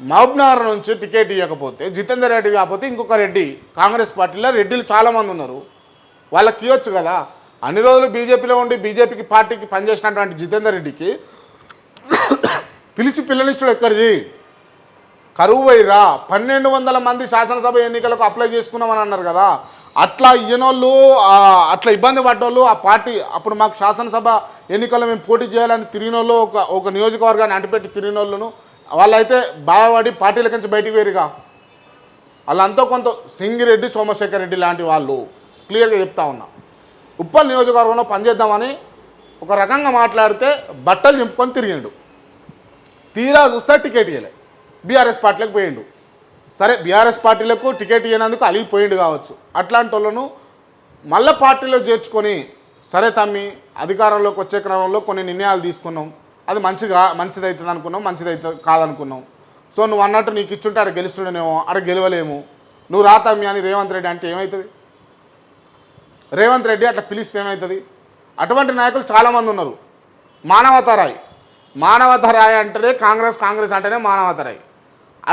మహబ్నగర్ నుంచి టికెట్ ఇవ్వకపోతే జితేందర్ రెడ్డి కాకపోతే ఇంకొక రెడ్డి కాంగ్రెస్ పార్టీలో రెడ్డిలు చాలామంది ఉన్నారు. వాళ్ళకి ఇవ్వచ్చు కదా? అన్ని రోజులు బీజేపీలో ఉండి బీజేపీకి పార్టీకి పనిచేసినటువంటి జితేందర్ రెడ్డికి పిలిచి పిల్లనిచ్చుడు ఎక్కడిది? కరువు వైరా పన్నెండు వందల మంది శాసనసభ ఎన్నికలకు అప్లై చేసుకున్నామని అన్నారు కదా? అట్లా ఇయ్యనోళ్ళు అట్లా ఇబ్బంది పడ్డోళ్ళు ఆ పార్టీ అప్పుడు మాకు శాసనసభ ఎన్నికల్లో మేము పోటీ చేయాలని తిరిగిన వాళ్ళు ఒక ఒక నియోజకవర్గాన్ని అంటిపెట్టి తిరిగినోళ్ళను వాళ్ళైతే బాధపడి పార్టీల నుంచి బయటికి వేరుగా వాళ్ళంతా కొంత సింగిరెడ్డి సోమశేఖర్ రెడ్డి లాంటి వాళ్ళు. క్లియర్గా చెప్తా ఉన్నా. ఉప్పల్ నియోజకవర్గంలో పనిచేద్దామని ఒక రకంగా మాట్లాడితే బట్టలు నింపుకొని తిరిగిండు. తీరా చూస్తే టికెట్ ఇవ్వలే బీఆర్ఎస్ పార్టీలకు పోయిండు. సరే బీఆర్ఎస్ పార్టీలకు టికెట్ ఇవ్వనందుకు అలిగిపోయిండు కావచ్చు. అట్లాంటి వాళ్ళను మళ్ళీ పార్టీలో చేర్చుకొని సరే తమ్మి అధికారంలోకి వచ్చే క్రమంలో కొన్ని నిర్ణయాలు తీసుకున్నాం. అది మంచిగా మంచిది అవుతుంది అనుకున్నాం మంచిది అవుతుంది కాదనుకున్నాం సో నువ్వు అన్నట్టు నీకు ఇచ్చుంటే అక్కడ గెలుస్తుండేనేమో అక్కడ గెలవలేము. నువ్వు రా అని రేవంత్ రెడ్డి అంటే ఏమవుతుంది రేవంత్ రెడ్డి అట్లా పిలిస్తే ఏమవుతుంది అటువంటి నాయకులు చాలామంది ఉన్నారు. మానవతరాయి. మానవతరాయి అంటేనే కాంగ్రెస్ కాంగ్రెస్ అంటేనే మానవతరాయి.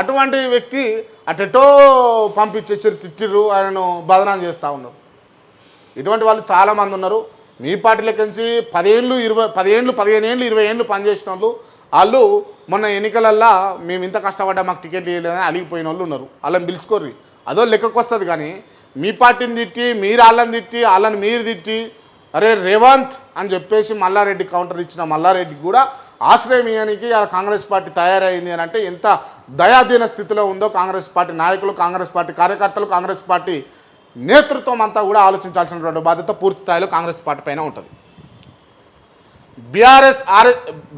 అటువంటి వ్యక్తి అటెటో పంపించి తిట్టిర్రు ఆయనను బదనాం చేస్తూ ఉన్నారు. ఇటువంటి వాళ్ళు చాలామంది ఉన్నారు. మీ పార్టీ నుంచి పదేళ్ళు ఇరవై పదేళ్ళు పదిహేను ఏళ్ళు ఇరవై ఏళ్ళు పనిచేసిన వాళ్ళు వాళ్ళు మొన్న ఎన్నికలల్లో మేము ఇంత కష్టపడ్డా మాకు టికెట్ ఇవ్వలేదని అలిగిపోయిన వాళ్ళు ఉన్నారు. వాళ్ళని పిలుచుకోర్రి. అదో లెక్కకు వస్తుంది కానీ మీ పార్టీని తిట్టి మీరు వాళ్ళని తిట్టి వాళ్ళని మీరు తిట్టి అరే రేవంత్ అని చెప్పేసి మల్లారెడ్డి కౌంటర్ ఇచ్చిన మల్లారెడ్డికి కూడా ఆశ్రయం ఇవ్వడానికి కాంగ్రెస్ పార్టీ తయారైంది అని అంటే ఎంత దయాధీన స్థితిలో ఉందో కాంగ్రెస్ పార్టీ నాయకులు కాంగ్రెస్ పార్టీ కార్యకర్తలు కాంగ్రెస్ పార్టీ నేతృత్వం అంతా కూడా ఆలోచించాల్సినటువంటి బాధ్యత పూర్తి స్థాయిలో కాంగ్రెస్ పార్టీ పైన ఉంటుంది. BRS R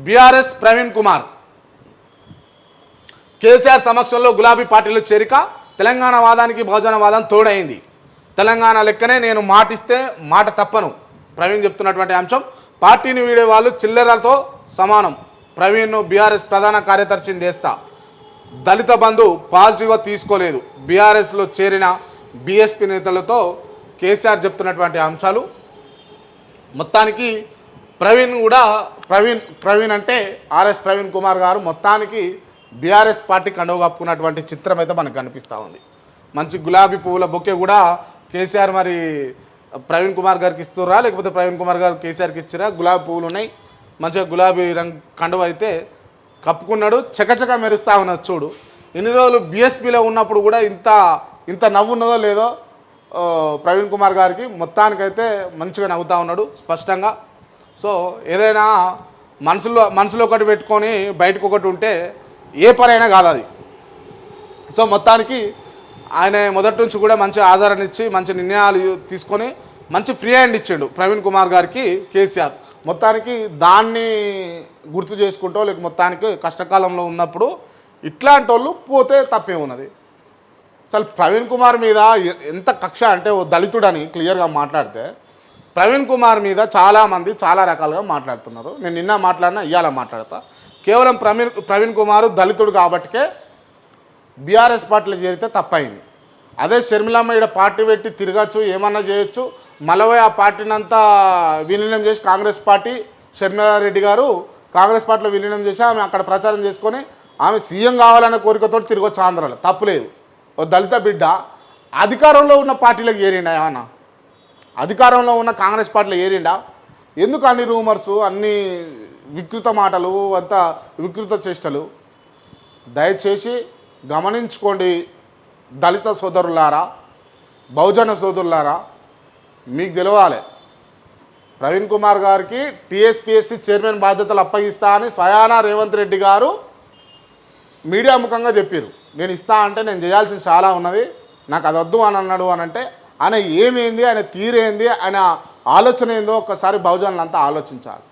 BRS Praveen Kumar KCR సమక్షంలో గులాబీ పార్టీలో చేరిక తెలంగాణ వాదానికి బహుజన వాదం తోడైంది. తెలంగాణ లెక్కనే నేను మాటిస్తే మాట తప్పను. ప్రవీణ్ చెప్తున్నటువంటి అంశం పార్టీని వీడే వాళ్ళు చిల్లరలతో సమానం. ప్రవీణ్ను బీఆర్ఎస్ ప్రధాన కార్యదర్శిని చేస్తా. దళిత బంధు పాజిటివ్గా తీసుకోలేదు. బీఆర్ఎస్లో చేరిన బీఎస్పీ నేతలతో కేసీఆర్ చెప్తున్నటువంటి అంశాలు. మొత్తానికి ప్రవీణ్ కూడా ప్రవీణ్ ప్రవీణ్ అంటే ఆర్ఎస్ ప్రవీణ్ కుమార్ గారు. మొత్తానికి బీఆర్ఎస్ పార్టీ కండవ కప్పుకున్నటువంటి చిత్రం అయితే మనకు కనిపిస్తూ ఉంది. మంచి గులాబీ పువ్వుల బొకే కూడా కేసీఆర్ మరి ప్రవీణ్ కుమార్ గారికి ఇస్తుర్రా లేకపోతే ప్రవీణ్ కుమార్ గారు కేసీఆర్కి ఇచ్చిరా? గులాబీ పువ్వులు ఉన్నాయి. మంచిగా గులాబీ రంగు కండువ అయితే కప్పుకున్నాడు. చకచక మెరుస్తా ఉన్నది చూడు. ఎన్ని రోజులు బీఎస్పీలో ఉన్నప్పుడు కూడా ఇంత ఇంత నవ్వు ఉన్నదో లేదో ప్రవీణ్ కుమార్ గారికి మొత్తానికైతే మంచిగా నవ్వుతూ ఉన్నాడు స్పష్టంగా. సో ఏదైనా మనసులో మనసులో ఒకటి పెట్టుకొని బయటకు ఒకటి ఉంటే ఏ పనైనా కాదు అది. సో మొత్తానికి ఆయన మొదటి నుంచి కూడా మంచి ఆదరణ ఇచ్చి మంచి నిర్ణయాలు తీసుకొని మంచి ఫ్రీ హ్యాండ్ ఇచ్చాడు ప్రవీణ్ కుమార్ గారికి కేసీఆర్. మొత్తానికి దాన్ని గుర్తు చేసుకుంటూ లేక మొత్తానికి కష్టకాలంలో ఉన్నప్పుడు ఇట్లాంటి వాళ్ళు పోతే తప్పే ఉన్నది అసలు ప్రవీణ్ కుమార్ మీద ఎంత కక్ష అంటే ఓ దళితుడని క్లియర్గా మాట్లాడితే ప్రవీణ్ కుమార్ మీద చాలామంది చాలా రకాలుగా మాట్లాడుతున్నారు. నేను నిన్న మాట్లాడినా ఇవాళ మాట్లాడతా. కేవలం ప్రవీణ్ ప్రవీణ్ కుమార్ దళితుడు కాబట్టికే బీఆర్ఎస్ పార్టీలో చేరితే తప్పైంది. అదే షర్మిలమ్మ ఇక్కడ పార్టీ పెట్టి తిరగచ్చు ఏమన్నా చేయొచ్చు. మలవై ఆ పార్టీని అంతా విలీనం చేసి కాంగ్రెస్ పార్టీ షర్మిలారెడ్డి గారు కాంగ్రెస్ పార్టీలో విలీనం చేసి ఆమె అక్కడ ప్రచారం చేసుకొని ఆమె సీఎం కావాలనే కోరికతో తిరగొచ్చు ఆంధ్రాలో. తప్పులేదు ఓ దళిత బిడ్డ అధికారంలో ఉన్న పార్టీలకు చేరిండా ఏమన్నా? అధికారంలో ఉన్న కాంగ్రెస్ పార్టీలో ఏరిండా? ఎందుకు అన్ని రూమర్స్ అన్ని వికృత మాటలు అంత వికృత చేష్టలు? దయచేసి గమనించుకోండి దళిత సోదరులారా బహుజన సోదరులారా మీకు తెలవాలి. ప్రవీణ్ కుమార్ గారికి టీఎస్పీఎస్సీ చైర్మన్ బాధ్యతలు అప్పగిస్తా అని స్వయానా రేవంత్ రెడ్డి గారు మీడియా ముఖంగా చెప్పారు నేను ఇస్తా అంటే నేను చేయాల్సింది చాలా ఉన్నది. నాకు అది వద్దు అని అన్నాడు అని అంటే ఆయన ఏమేంది? ఆయన తీరేంది ఆయన ఆలోచన ఏందో ఒక్కసారి బహుజనులంతా ఆలోచించాలి.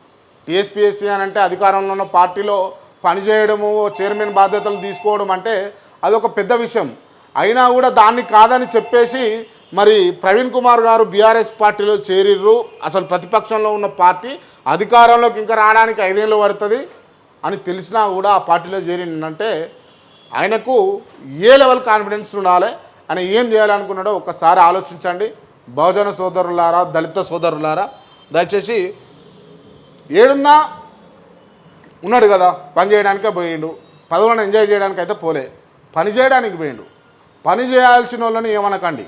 టీఎస్పీఎస్సీ అని అంటే అధికారంలో ఉన్న పార్టీలో పనిచేయడము చైర్మన్ బాధ్యతలు తీసుకోవడం అంటే అదొక పెద్ద విషయం. అయినా కూడా దాన్ని కాదని చెప్పేసి మరి ప్రవీణ్ కుమార్ గారు బీఆర్ఎస్ పార్టీలో చేరిర్రు. అసలు ప్రతిపక్షంలో ఉన్న పార్టీ అధికారంలోకి ఇంకా రావడానికి ఐదేళ్ళు పడుతుంది అని తెలిసినా కూడా ఆ పార్టీలో చేరిందంటే ఆయనకు ఏ లెవెల్ కాన్ఫిడెన్స్ ఉండాలి ఆయన ఏం చేయాలనుకున్నాడో ఒకసారి ఆలోచించండి. బహుజన సోదరులారా దళిత సోదరులారా దయచేసి ఏడున్నా ఉన్నాడు కదా పని చేయడానికే పోయిండు. పదవులను ఎంజాయ్ చేయడానికి అయితే పోలే. పని చేయడానికి పోయిండు. పని చేయాల్సిన వాళ్ళని ఏమనకండి.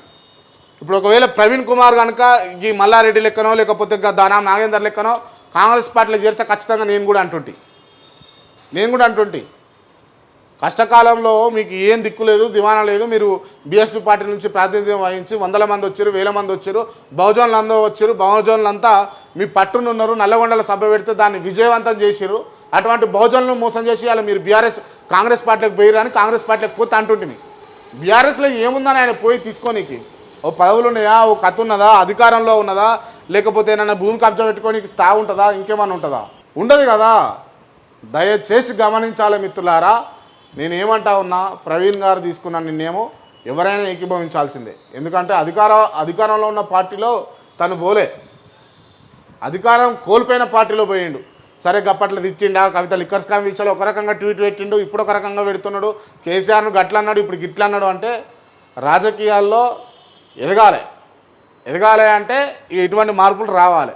ఇప్పుడు ఒకవేళ ప్రవీణ్ కుమార్ కనుక ఈ మల్లారెడ్డి లెక్కనో లేకపోతే ఇంకా నాగేందర్ లెక్కనో కాంగ్రెస్ పార్టీలో చేరితే ఖచ్చితంగా నేను కూడా అంటుంటి. నేను కూడా అంటుంటి. కష్టకాలంలో మీకు ఏం దిక్కు లేదు దివానా లేదు. మీరు బీఎస్పీ పార్టీ నుంచి ప్రాతినిధ్యం వహించి వందల మంది వచ్చారు వేల మంది వచ్చారు బహుజనులు అందరూ వచ్చారు. బహుజనులంతా మీ పట్టునున్నారు నల్లగొండల సభ పెడితే దాన్ని విజయవంతం చేసిర్రు. అటువంటి బహుజనులను మోసం చేసి అలా మీరు బీఆర్ఎస్ కాంగ్రెస్ పార్టీకి పోయిరని అని కాంగ్రెస్ పార్టీకి పోతే అంటుంటుంది బీఆర్ఎస్లో ఏముందని ఆయన పోయి తీసుకోనీకి? ఓ పదవులు ఉన్నాయా? ఓ కథ ఉన్నదా? అధికారంలో ఉన్నదా? లేకపోతే ఏమైనా భూమి కబ్జా పెట్టుకోనికి స్థా ఉంటుందా? ఇంకేమైనా ఉంటుందా? ఉండదు కదా. దయచేసి గమనించాలి మిత్రులారా. నేనేమంటా ఉన్నా ప్రవీణ్ గారు తీసుకున్న నిన్నేమో ఎవరైనా ఏకీభవించాల్సిందే. ఎందుకంటే అధికార అధికారంలో ఉన్న పార్టీలో తను పోలే. అధికారం కోల్పోయిన పార్టీలో పోయిండు. సరే గప్పట్లో తిట్టిండా కవిత లిక్కర్ స్కామ్ ఒక రకంగా ట్వీట్ పెట్టిండు ఇప్పుడు ఒక రకంగా పెడుతున్నాడు. కేసీఆర్ను గట్ల అన్నాడు ఇప్పుడు గిట్లన్నాడు అంటే రాజకీయాల్లో ఎదగాలి. ఎదగాలి అంటే ఇటువంటి మార్పులు రావాలి.